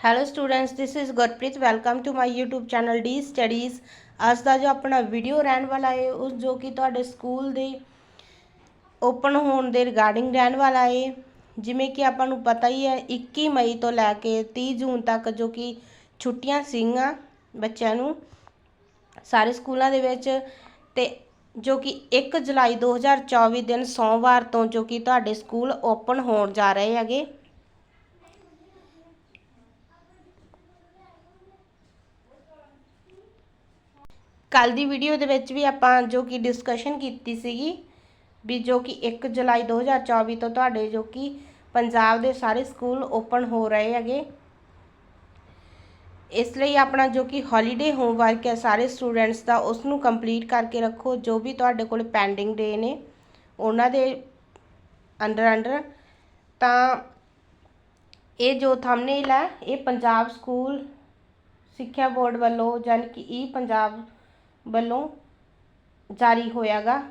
Hello students this is Gurpreet welcome to my YouTube channel D studies ਅੱਜ ਦਾ ਜੋ ਆਪਣਾ ਵੀਡੀਓ ਰਹਿਣ ਵਾਲਾ ਹੈ, ਉਸ ਜੋ ਕਿ ਤੁਹਾਡੇ ਸਕੂਲ ਦੇ ਓਪਨ ਹੋਣ ਦੇ ਰਿਗਾਰਡਿੰਗ ਰਹਿਣ ਵਾਲਾ ਹੈ, ਜਿਵੇਂ ਕਿ ਆਪਾਂ ਨੂੰ ਪਤਾ ਹੀ ਹੈ 21 ਮਈ ਤੋਂ ਲੈ ਕੇ 30 ਜੂਨ ਤੱਕ ਜੋ ਕਿ ਛੁੱਟੀਆਂ ਸੀਗੀਆਂ ਬੱਚਿਆਂ ਨੂੰ ਸਾਰੇ ਸਕੂਲਾਂ ਦੇ ਵਿੱਚ ਤੇ ਜੋ ਕਿ 1 ਜੁਲਾਈ 2024 ਦਿਨ ਸੋਮਵਾਰ ਤੋਂ ਜੋ ਕਿ ਤੁਹਾਡੇ ਸਕੂਲ ਓਪਨ ਹੋਣ ਜਾ ਰਹੇ ਹੈਗੇ। ਕੱਲ ਦੀ ਵੀਡੀਓ ਦੇ ਵਿੱਚ ਵੀ ਆਪਾਂ ਜੋ ਕਿ ਡਿਸਕਸ਼ਨ ਕੀਤੀ ਸੀਗੀ ਵੀ ਜੋ ਕਿ 1 ਜੁਲਾਈ 2024 ਤੋਂ ਤੁਹਾਡੇ ਜੋ ਕਿ ਪੰਜਾਬ ਦੇ ਸਾਰੇ ਸਕੂਲ ਓਪਨ ਹੋ ਰਹੇ ਹੈਗੇ। ਇਸ ਲਈ ਆਪਣਾ ਜੋ ਕਿ ਹੌਲੀਡੇ ਹੋਮਵਰਕ ਹੈ, ਸਾਰੇ ਸਟੂਡੈਂਟਸ ਦਾ ਉਸ ਨੂੰ ਕੰਪਲੀਟ ਕਰਕੇ ਰੱਖੋ, ਜੋ ਵੀ ਤੁਹਾਡੇ ਕੋਲ ਪੈਂਡਿੰਗ ਡੇ ਨੇ, ਉਹਨਾਂ ਦੇ ਅੰਡਰ ਅੰਡਰ ਤਾਂ ਇਹ ਜੋ ਥੰਬਨੇਲ ਹੈ, ਇਹ ਪੰਜਾਬ ਸਕੂਲ ਸਿੱਖਿਆ ਬੋਰਡ ਵੱਲੋਂ ਜਾਣੀ ਕਿ ਈ ਪੰਜਾਬ ਵੱਲੋਂ ਜਾਰੀ ਹੋਇਆਗਾ।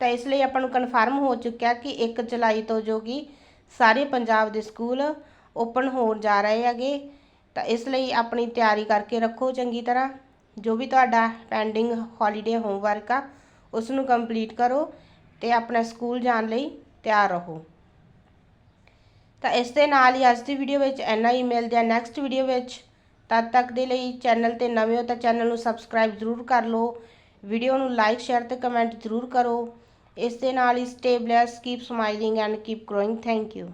ਤਾਂ ਇਸ ਲਈ ਆਪਾਂ ਨੂੰ ਕਨਫਰਮ ਹੋ ਚੁੱਕਿਆ ਕਿ 1 ਜੁਲਾਈ ਤੋਂ ਜੋ ਕਿ ਸਾਰੇ ਪੰਜਾਬ ਦੇ ਸਕੂਲ ਓਪਨ ਹੋਣ ਜਾ ਰਹੇ ਹੈਗੇ। ਤਾਂ ਇਸ ਲਈ ਆਪਣੀ ਤਿਆਰੀ ਕਰਕੇ ਰੱਖੋ ਚੰਗੀ ਤਰ੍ਹਾਂ। ਜੋ ਵੀ ਤੁਹਾਡਾ ਪੈਂਡਿੰਗ ਹੌਲੀਡੇ ਹੋਮਵਰਕ ਆ ਉਸ ਨੂੰ ਕੰਪਲੀਟ ਕਰੋ ਤੇ ਆਪਣਾ ਸਕੂਲ ਜਾਣ ਲਈ ਤਿਆਰ ਰਹੋ। ਤਾਂ ਇਸ ਦੇ ਨਾਲ ਹੀ ਅੱਜ ਦੀ ਵੀਡੀਓ ਵਿੱਚ ਇੰਨਾ ਹੀ। ਮਿਲਦੇ ਆ ਨੈਕਸਟ ਵੀਡੀਓ ਵਿੱਚ। ਤਦ ਤੱਕ ਦੇ ਲਈ ਚੈਨਲ ਤੇ ਨਵੇਂ ਹੋ ਤਾਂ ਚੈਨਲ ਨੂੰ ਸਬਸਕ੍ਰਾਈਬ ਜ਼ਰੂਰ ਕਰ ਲਓ। ਵੀਡੀਓ ਨੂੰ ਲਾਈਕ ਸ਼ੇਅਰ ਤੇ ਕਮੈਂਟ ਜ਼ਰੂਰ ਕਰੋ। ਇਸ ਦੇ ਨਾਲ ਹੀ stay blessed keep smiling and keep growing thank you